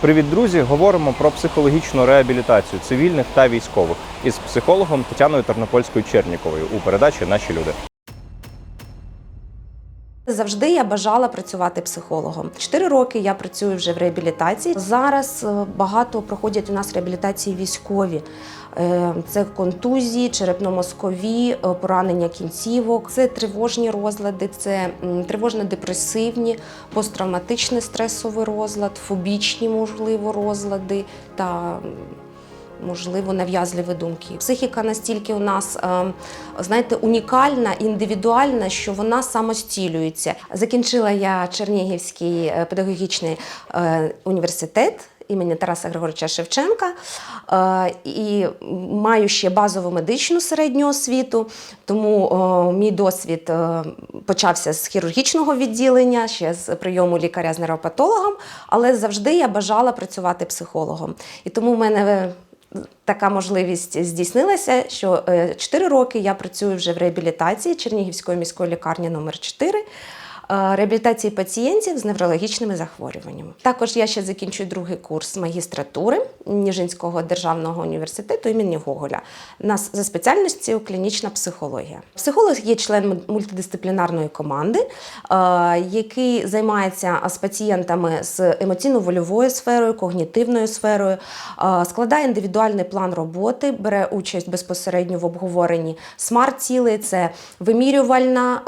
Привіт, друзі! Говоримо про психологічну реабілітацію цивільних та військових із психологом Тетяною Тернопольською Черніковою у передачі Наші люди. Завжди я бажала працювати психологом. Чотири роки я працюю вже в реабілітації. Зараз е, багато проходять у нас реабілітації військові. Е, Це контузії, черепно-мозкові, е, поранення кінцівок, це тривожні розлади, це тривожно-депресивні, посттравматичний стресовий розлад, фобічні, можливо, розлади та можливо, нав'язливі думки. Психіка настільки у нас, е, знаєте, унікальна, індивідуальна, що вона самостілюється. Закінчила я Чернігівський е, педагогічний е, університет. Імені Тараса Григоровича Шевченка і маю ще базову медичну середню освіту, тому мій досвід почався з хірургічного відділення, ще з прийому лікаря з нейропатологом, але завжди я бажала працювати психологом. І тому в мене така можливість здійснилася, що 4 роки я працюю вже в реабілітації Чернігівської міської лікарні номер 4 е, реабілітації пацієнтів з неврологічними захворюваннями. Також я ще закінчую другий курс магістратури Ніжинського державного університету імені Гоголя. Нас за спеціальністю клінічна психологія. Психолог є член мультидисциплінарної команди, е, який займається з пацієнтами з емоційно-вольовою сферою, когнітивною сферою, е, складає індивідуальний план роботи, бере участь безпосередньо в обговоренні смарт-цілей. Це вимірювальна,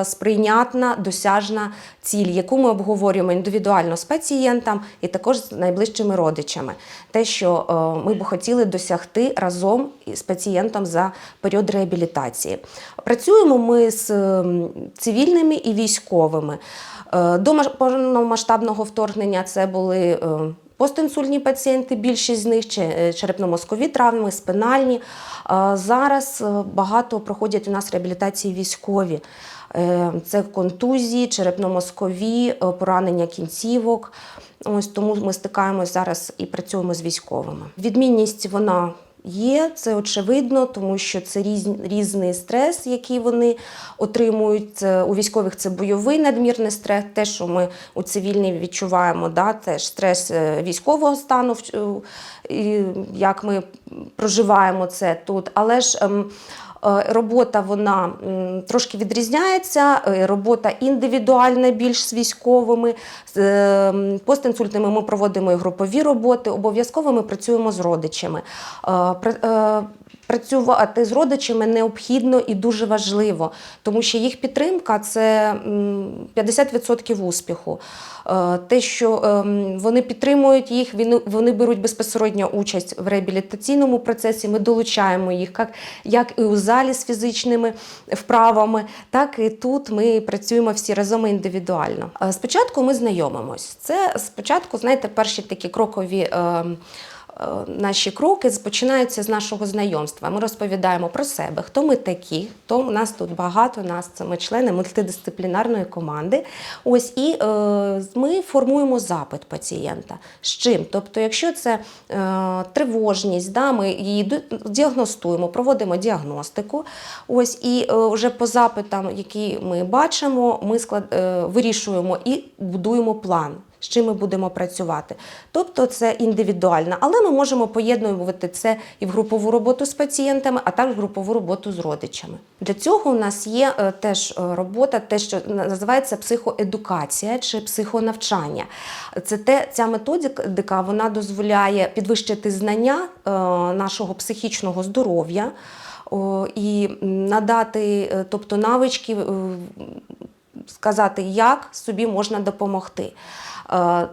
е, сприйнятна, досяжна ціль, яку ми обговорюємо індивідуально з пацієнтом і також з найближчими родичами. Те, що е, ми б хотіли досягти разом із пацієнтом за період реабілітації. Працюємо ми з цивільними і військовими. Е, До повномасштабного вторгнення це були е, постінсульні пацієнти, більшість з них е, черепно-мозкові травми, спинальні. Е, Зараз е, багато проходять у нас реабілітації військові. Це контузії, черепно-мозкові, поранення кінцівок. Ось тому ми стикаємось зараз і працюємо з військовими. Відмінність вона є, це очевидно, тому що це різ, різний стрес, який вони отримують. Це, у військових це бойовий надмірний стрес, те, що ми у цивільній відчуваємо, да, теж стрес е, військового стану, е, як ми проживаємо це тут. Але ж ем, Е, Робота вона трошки відрізняється. е, Робота індивідуальна більш з військовими. З е, постінсультними ми проводимо і групові роботи. Обов'язково ми працюємо з родичами. Пра- Працювати з родичами необхідно і дуже важливо, тому що їх підтримка це 50% успіху. Е, Те, що ем, вони підтримують їх, вони- беруть безпосередньо участь в реабілітаційному процесі. Ми долучаємо їх як, як і у залі з фізичними вправами, так і тут ми працюємо всі разом індивідуально. Е, Спочатку ми знайомимось. Це спочатку, знаєте, перші такі крокові. Е, Наші кроки починаються з нашого знайомства. Ми розповідаємо про себе, хто ми такі, хто у нас тут багато, нас це ми члени мультидисциплінарної команди. Ось і е, ми формуємо запит пацієнта. З чим? Тобто, якщо це е, тривожність, да, ми її діагностуємо, проводимо діагностику. Ось і е, вже по запитам, які ми бачимо, ми склад, е, вирішуємо і будуємо план з чим ми будемо працювати. Тобто це індивідуально, але ми можемо поєднувати це і в групову роботу з пацієнтами, а також в групову роботу з родичами. Для цього у нас є е, теж е, робота, те, що називається психоедукація чи психонавчання. Це те, ця методика вона дозволяє підвищити знання е, нашого психічного здоров'я. І надати, тобто навички сказати, як собі можна допомогти. Е,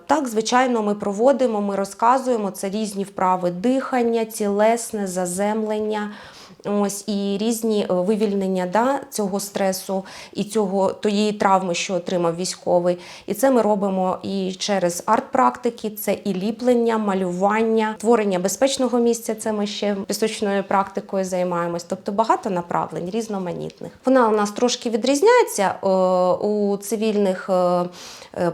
Так, звичайно, ми проводимо, ми розказуємо це різні вправи дихання, тілесне, заземлення. Ось і різні е, вивільнення да, цього стресу і цього тієї травми, що отримав військовий. І це ми робимо і через арт-практики, це і ліплення, малювання, творення безпечного місця. Це ми ще пісочною практикою займаємось. Тобто багато направлень різноманітних. Вона у нас трошки відрізняється е, у цивільних. е,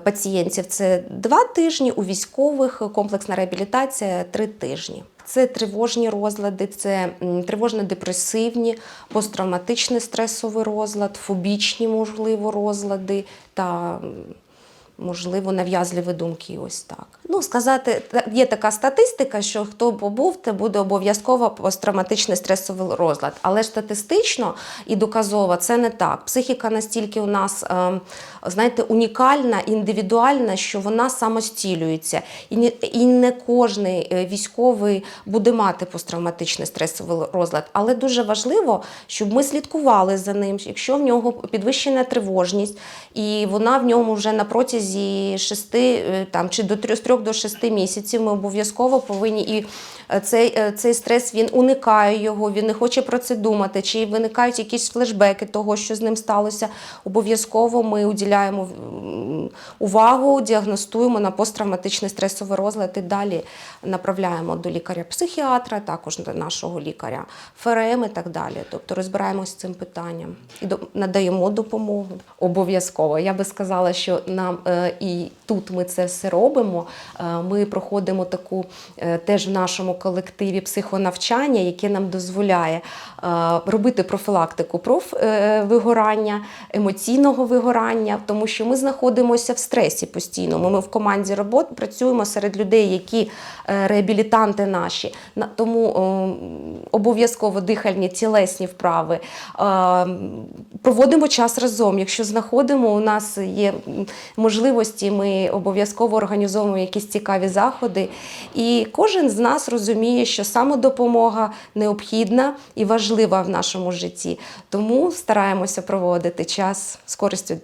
Пацієнтів це два тижні, у військових комплексна реабілітація три тижні. Це тривожні розлади, це тривожно-депресивні, посттравматичний стресовий розлад, фобічні, можливо, розлади та можливо, нав'язливі думки. Ось так. Ну, сказати, є така статистика, що хто побув, те буде обов'язково посттравматичний стресовий розлад. Але статистично і доказово це не так. Психіка настільки у нас, е, знаєте, унікальна, індивідуальна, що вона самостілюється. І не, е, військовий буде мати посттравматичний стресовий розлад. Але дуже важливо, щоб ми слідкували за ним. Якщо в нього підвищена тривожність, і вона в ньому вже на протязі 6 там, чи до 3, з 3 до 6 місяців, ми обов'язково повинні і е, цей, е, цей стрес він уникає його, він не хоче про це думати, чи виникають якісь флешбеки того, що з ним сталося. Обов'язково ми уділяємо увагу, діагностуємо на посттравматичний стресовий розлад і далі направляємо до лікаря-психіатра, також до нашого лікаря ФРМ і так далі. Тобто розбираємося з цим питанням і надаємо допомогу. Обов'язково. Я би сказала, що нам е, і тут ми це все робимо. Е, Ми проходимо таку е, теж в нашому колективі психонавчання, яке нам дозволяє е, робити профілактику профвигорання, емоційного вигорання, тому що ми знаходимося в стресі постійно. Ми, в команді робот працюємо серед людей, які е, реабілітанти наші. Тому е, обов'язково дихальні тілесні вправи. Е, Проводимо час разом. Якщо знаходимо, у нас є м, можливості, ми обов'язково організовуємо якісь цікаві заходи. І кожен з нас розуміє, що самодопомога необхідна і важлива в нашому житті. Тому стараємося проводити час з користю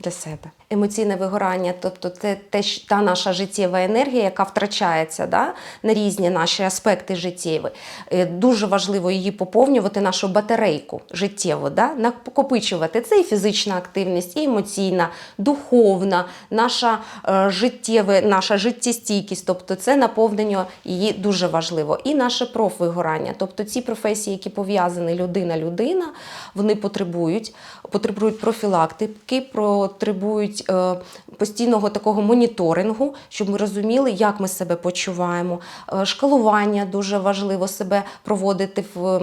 для себе. Емоційне вигорання, тобто це те, та наша життєва енергія, яка втрачається да, на різні наші аспекти життєві. Е, Дуже важливо її поповнювати, нашу батарейку життєву, да, накопичувати. Це і фізична активність, і емоційна, духовна, наша е, життєва, наша життєстійкість, тобто це наповнення її дуже важливо. І наше профвигорання, тобто ці професії, які пов'язані людина-людина, вони потребують, потребують профілактики, потребують е, постійного такого моніторингу, щоб ми розуміли, як ми себе почуваємо. Е, шкалування дуже важливо себе проводити в,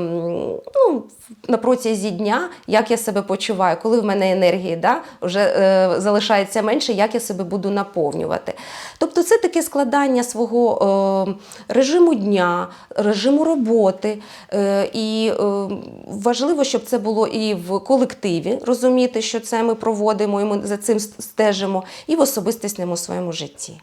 ну, на протязі дня, як я себе почуваю, коли в мене енергії да, вже е, залишається менше, як я себе буду наповнювати. Тобто це таке складання свого е, режиму дня, режиму роботи. Е, і е, важливо, щоб це було і в колективі, розуміти, що це ми проводимо, і ми за цим стежимо, і в особистісному своєму житті.